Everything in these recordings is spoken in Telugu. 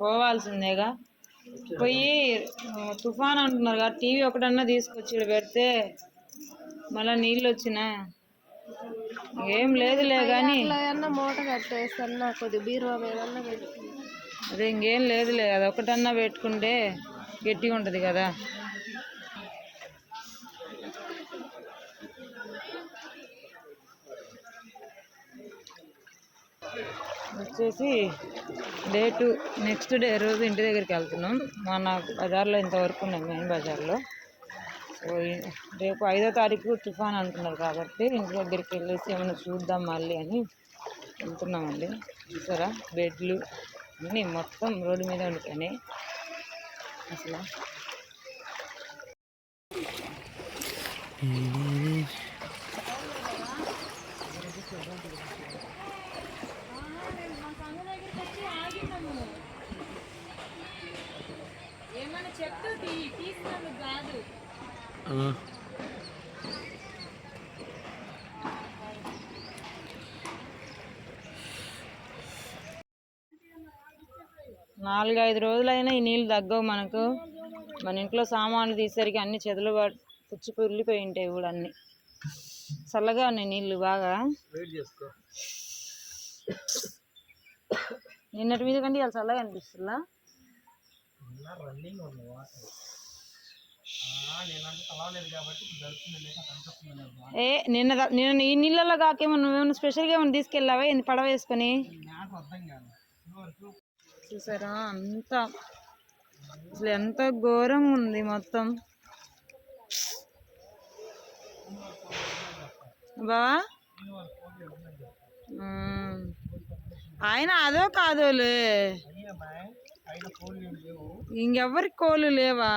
పోవాల్సిందేగా. పోయి తుఫాన్ అంటున్నారు కదా టీవీ ఒకటన్నా తీసుకొచ్చి పెడితే మళ్ళీ నీళ్ళు వచ్చినా ఏం లేదులే కానీ అన్న మూట కట్టేస్తాను కొద్ది బీరువా మీద పెట్టుకుంది అదే ఇంకేం లేదులే అది ఒకటన్నా పెట్టుకుంటే గట్టిగా ఉంటుంది కదా. వచ్చేసి డేటు నెక్స్ట్ డే రోజు ఇంటి దగ్గరికి వెళ్తున్నాం. మన బజార్లో ఇంతవరకు ఉన్నాయి మెయిన్ బజార్లో. సో రేపు ఐదో తారీఖు తుఫాన్ అంటున్నారు కాబట్టి ఇంటి దగ్గరికి వెళ్ళేసి ఏమైనా చూద్దాం మళ్ళీ అని వెళ్తున్నామండి. చూసారా? బెడ్లు అన్నీ మొత్తం రోడ్డు మీద ఉండిపోయినాయి. అసలు ఏమైనా చెప్తూ తీసుకున్నాను కాదు. నాలుగు ఐదు రోజులైనా ఈ నీళ్ళు తగ్గవు మనకు. మన ఇంట్లో సామాన్లు తీసేసరికి అన్ని చెదలు పుచ్చి పుర్లిపోయి ఉంటాయి కూడా అన్ని. చల్లగా ఉన్నాయి నీళ్ళు బాగా. నిన్నటి మీద కంటే ఇవాళ చల్లగా అనిపిస్తుందా? ఏ నిన్న నిన్న ఈ నీళ్ళలో కాకేమో నువ్వేమన్నా స్పెషల్గా ఏమైనా తీసుకెళ్ళావా? ఏంది పడవ వేసుకొని? చూసారా? అంత అసలు ఎంత ఘోరంగా ఉంది మొత్తం. బావా? ఉమ్. ఆయన అదో కాదోలే. ఇంకెవరి కోళ్ళు లేవా?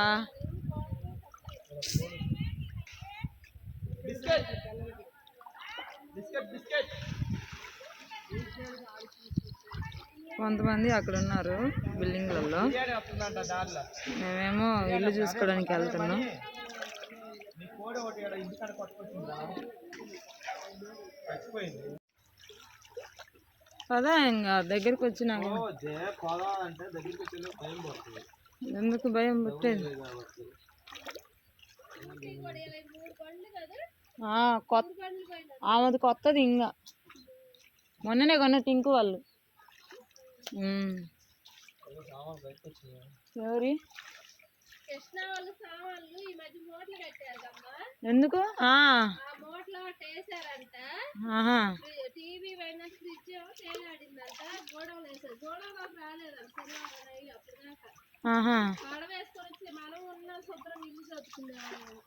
కొంతమంది అక్కడ ఉన్నారు బిల్డింగ్లలో. మేమేమో ఇల్లు చూసుకోవడానికి వెళ్తున్నాం. కదా ఇంకా దగ్గరికి వచ్చినాక ఎందుకు భయం పుట్టేది? ఆ, కొత్త ఆమెది కొత్తది ఇంకా. మొన్ననే కొన్న టింకు వాళ్ళు. ఎవరి? కృష్ణ వాళ్ళు సామాన్లు ఈ మధ్య మూటలు కట్టారు కమ్మా. ఎందుకు? టీవీ పైన ఫ్రిడ్జ్ ఏమో తేలాడిందంట గోడవలు వేసారు గోడవలోకి రాలేదంట శనివారం నైట్ అప్పుడు దాకా ఆహా. పడవ వేసుకొని వచ్చి మనం ఉన్న శుభ్రం ఇల్లు చదువుకునేవాళ్ళం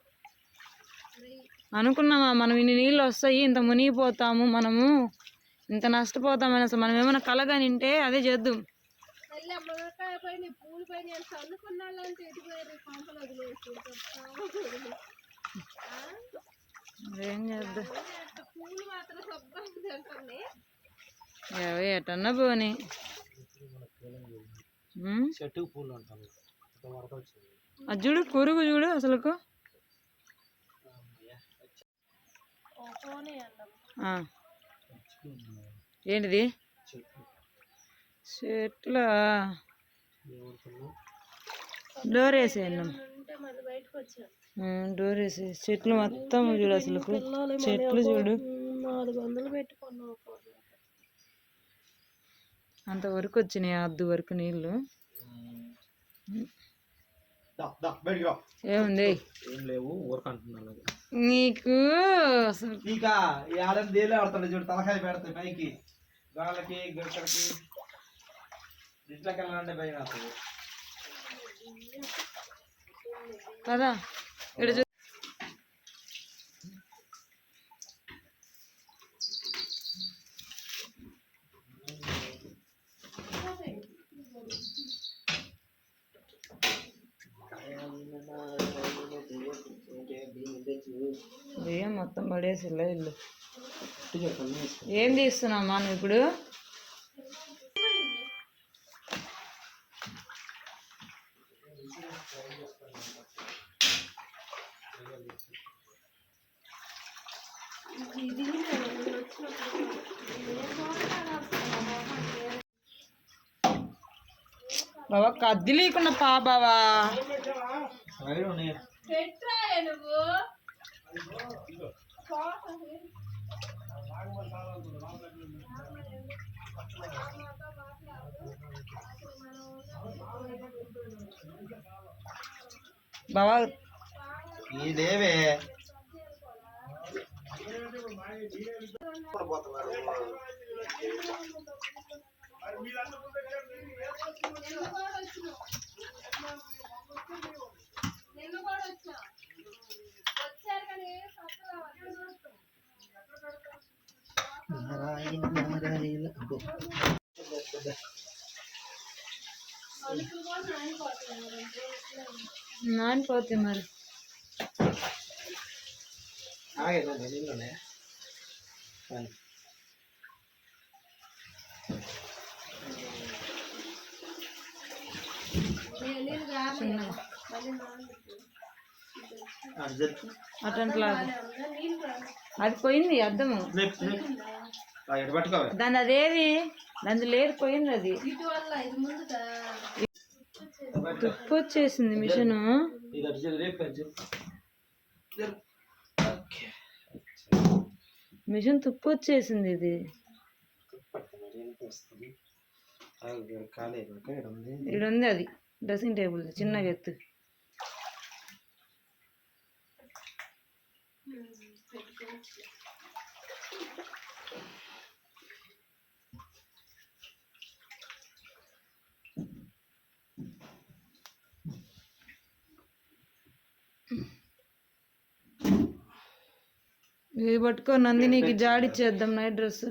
అనుకున్నామా మనం ఇన్ని నీళ్ళు వస్తాయి ఇంత మునిగిపోతాము మనము. ఇంత నష్టపోతామని అసలు మనం ఏమైనా కలగా నింటే అదే చేద్దాం. పూలు ఏం చేద్దాం. ఎటన్నా పోని. అది చూడు పురుగు చూడు అసలుకు. పోనీ అన్నం ఆ. ఏంటిది? చెట్ల. డోర్ వేసేయండి. ఉంటే మళ్ళీ బయటకు వచ్చాం. డోర్ వేసే చెట్లు మొత్తం చూడు అసలుకు చెట్లు చూడు. నాలుగు వందలు పెట్టుకున్నాం అంతవరకు వచ్చినాయి అద్దు వరకు నీళ్ళు. దా దా బయటికి రా. ఏముంది? నీకు అసలు చూడు తలకాయ పెడతాయి పైకి. గాళ్ళకి గక్కడికి ఇంట్లోకి వెళ్ళాలంటే భయం వస్తుంది కదా ఇక్కడ చూ బియ్యం మొత్తం పడేసి ఇల్లు ఇల్లు ఏం తీస్తున్నామా నువ్వు ఇప్పుడు బావా కద్ది లేకుండా పా బావా. బావా ఇదేవే నిన్ను కూడా వచ్చినావు నిన్ను కూడా వచ్చా వచ్చారు కానీ తక్కువ అలుకులు కూడా నానిపోతున్నాయి నానిపోతే మరి ఆగేదండి నీళ్ళనే నీళ్ళు నీళ్ళు కావాలి. అది. పోయింది పట్టుకోవాలి? దాని అదేది? దాని లేదు పోయింది అది. తుప్పు వచ్చేసింది మిషన్. మిషన్ తుప్పు వచ్చేసింది ఇది. ఇక్కడ ఉంది అది. డ్రెస్సింగ్ టేబుల్ చిన్నగా ఎత్తు ఇది పట్టుకో నందినికి జాడిచ్చేద్దాం నైట్ డ్రెస్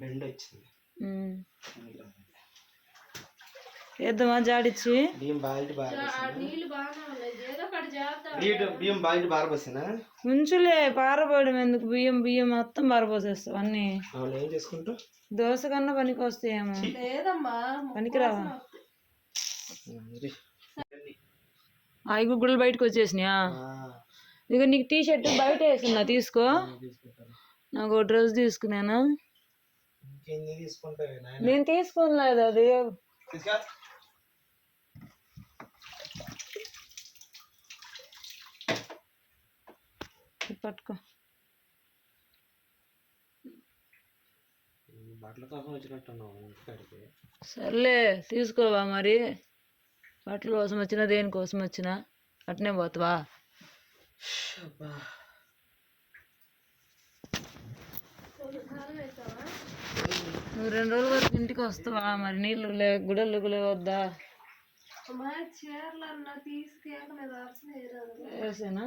బెండ్ వచ్చింది. వేద్దామా జాడిచ్చి? బియ్యం ఆ బియ్యం ఉంచులే పారబోయడం ఎందుకు? బియ్యం బియ్యం మొత్తం పారపోసేస్తావు అన్ని. ఏం దోశ కన్నా పనికి వస్తాయేమో లేదమ్మా పనికిరావా? అవి గుడ్డలు బయటకు వచ్చేసినాయా? ఇక నీకు టీ షర్ట్ బయట వేస్తున్నా తీసుకో. నాకు ఒక డ్రెస్ తీసుకున్నాను? నేను తీసుకోలేదు అది తీసుకా ఇది పట్టుకో. బట్టల కోసం వచ్చినట్టున్నావు ఇంటికాడికి. సర్లే తీసుకోవా మరి. బట్టల కోసం వచ్చినా దేనికోసం వచ్చినా అట్నే పోతావా? నువ్వు రెండు రోజుల వరకు ఇంటికి వస్తావా? మరి నీళ్ళు లే గుడలు వద్దా వేసేనా?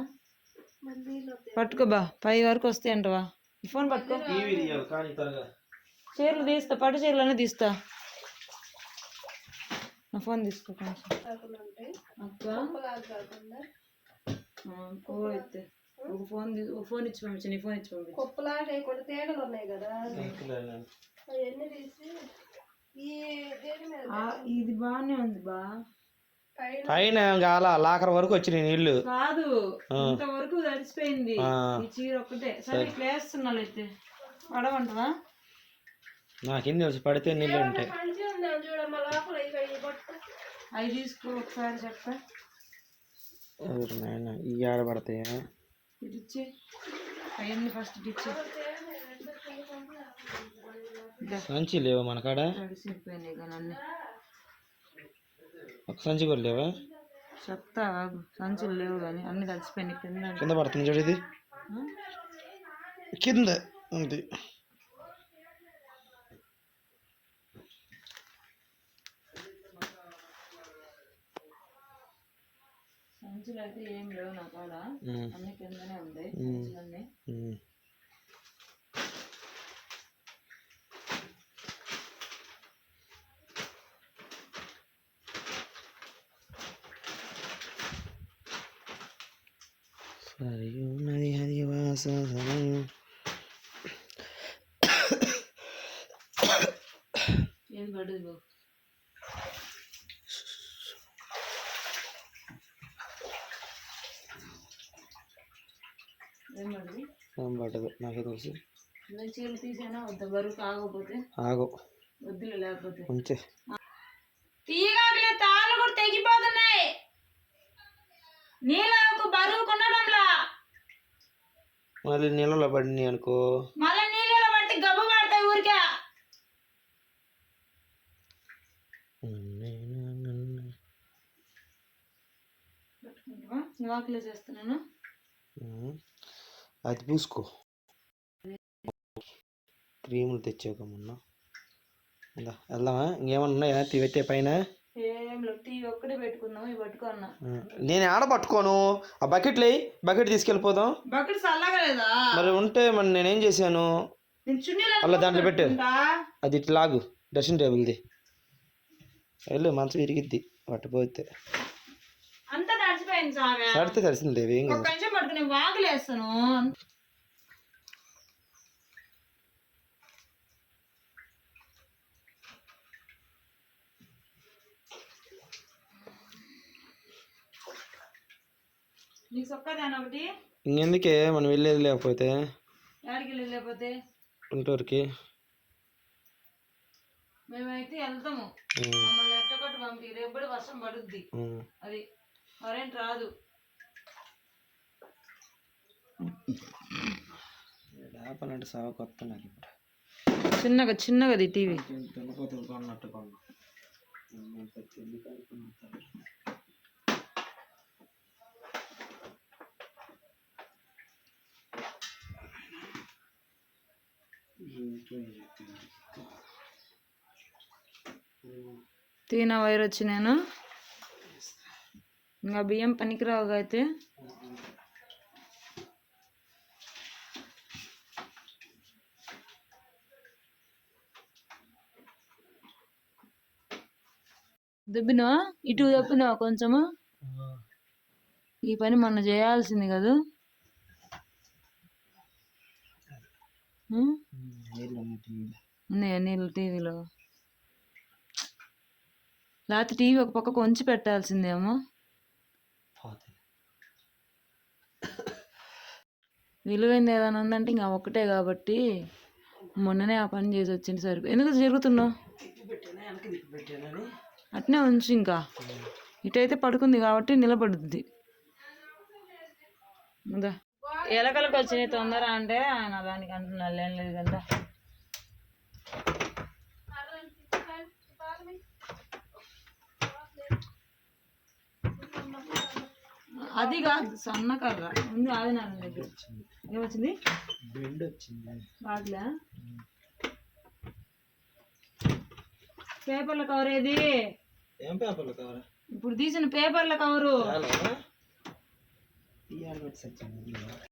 పట్టుకో బా. పై వరకు వస్తాయి అంటవా ఈ ఫోన్ పట్టుకో. చీరలు తీస్తా పట్టు చీరలనే తీస్తా. నా ఫోన్ తీసుకో కొంచెం. అయితే. ఒక ఫోన్ ఒక ఫోన్ ఇచ్చి పంపించు నీ ఫోన్ ఇచ్చి పంపించు. కుప్పలాట కొన్ని తేగలు ఉన్నాయి కదా. ఇది బాగానే ఉంది బా. పైన గాల లాకర్ వరకు వచ్చినాయి నీళ్ళు. కాదు ఇంతవరకు. ఈ చీర ఒక్కటే. సరే ఇట్లా వేస్తున్నాను అయితే. పడవంటవా నాకేం తెలుసు పడితే నీళ్ళు ఉంటాయి. అవి తీసుకో ఒకసారి చెప్తా ఈ ఆడ పడతాయా? ఇటు ఇచ్చి అవన్నీ ఫస్ట్ ఇటు ఇచ్చి సంచి లేవా మన కాడ? తడిసిపోయినాయి కానీ సంచి కూడా లేవా? చెప్తా ఆగు. సంచులు లేవు కానీ అన్ని తడిసిపోయినాయి. కింద కింద పడుతుంది చూడు ఇది? కింద ఉంది. సంచులు అయితే ఏం లేవు నా కాడ. అన్ని కిందనే ఉమ్. సంచులన్నీ ఉమ్. సరి ఉన్నది హరివాస సమయం ఏది పడదు బాబు. ఏం పడదు? ఏం పట్టదు నాకే తెలుసు నేను చీరలు తీసేనా? వద్ద? బరువు కాకపోతే ఆగు. వద్దులే లేకపోతే? ఉంచే మళ్ళీ నీళ్ళలో పడినాయి అనుకో. మళ్ళీ నీళ్ళలో పట్టి గబ్బు పడతాయి ఊరికే. వాకిలో చేస్తున్నాను. ఉమ్. అది పూసుకో. క్రీములు తెచ్చాక మొన్న. వెళ్దామా? ఇంకేమన్నా ఉన్నాయా? తీ పెట్టే పైన? ఏం ఇవి పట్టుకున్నా. ఉమ్. నేను ఆడ పట్టుకోను? ఆ బకెట్లు వేయి బకెట్ తీసుకెళ్ళిపోదాం. బకెట్ మరి ఉంటే మరి నేనేం చేశాను? అలా దాంట్లో పెట్టు. అది ఇట్లా లాగు డ్రెస్సింగ్ టేబుల్ది వెళ్ళు మంచం విరిగిద్ది పట్టుపోతే. అంతా తడిచిపోయింది పడితే తెలిసింది ఏం కదా. నీకు సొక్కదాని ఒకటి? ఇంకెందుకే? మనం వెళ్ళేది లేకపోతే. యాడికి వెళ్ళి లేకపోతే గుంటూరుకి. మేమైతే వెళ్తాము. మమ్మల్ని ఎట్టకొట్టు పంపి రేపటి వర్షం పడుద్ది. అది కరెంట్ రాదు. లేపాలంటే సావ కొత్త నాకు ఇప్పుడు. చిన్నగా చిన్నగా టీవీ. దున్నపోతులు కొన్నట్టు కొన్నా. తీన వైర్ వచ్చి నేను ఇంకా బియ్యం పనికిరావుగా అయితే. దుబ్బినా? ఇటు దప్పినా కొంచెము? ఈ పని మొన్న చేయాల్సింది కదా ఉం? నీళ్ళు ఉన్నాయి నీళ్ళు టీవీలో. లేకపోతే టీవీ ఒక పక్క కొంచి పెట్టాల్సిందేమో. విలువైంది ఏదైనా ఉందంటే ఇంకా ఒక్కటే కాబట్టి మొన్ననే ఆ పని చేసి వచ్చింది సరిపో. ఎందుకు జరుగుతున్నావు? అట్నే ఉంచు ఇంకా. ఇటైతే పడుకుంది కాబట్టి నిలబడుద్ది. ఎలకలకు వచ్చినాయి తొందర అంటే ఆయన దానికి అంటున్నాడు ఏం లేదు కదా. అది కాదు సన్న కర్ర. ఉంది అది నా దగ్గర ఏమొచ్చింది? బెండ్ వచ్చింది. వాటిలా పేపర్ల కవర్ ఏది? ఏం పేపర్లు కావాలి ఇప్పుడు తీసిన పేపర్ల కవరు.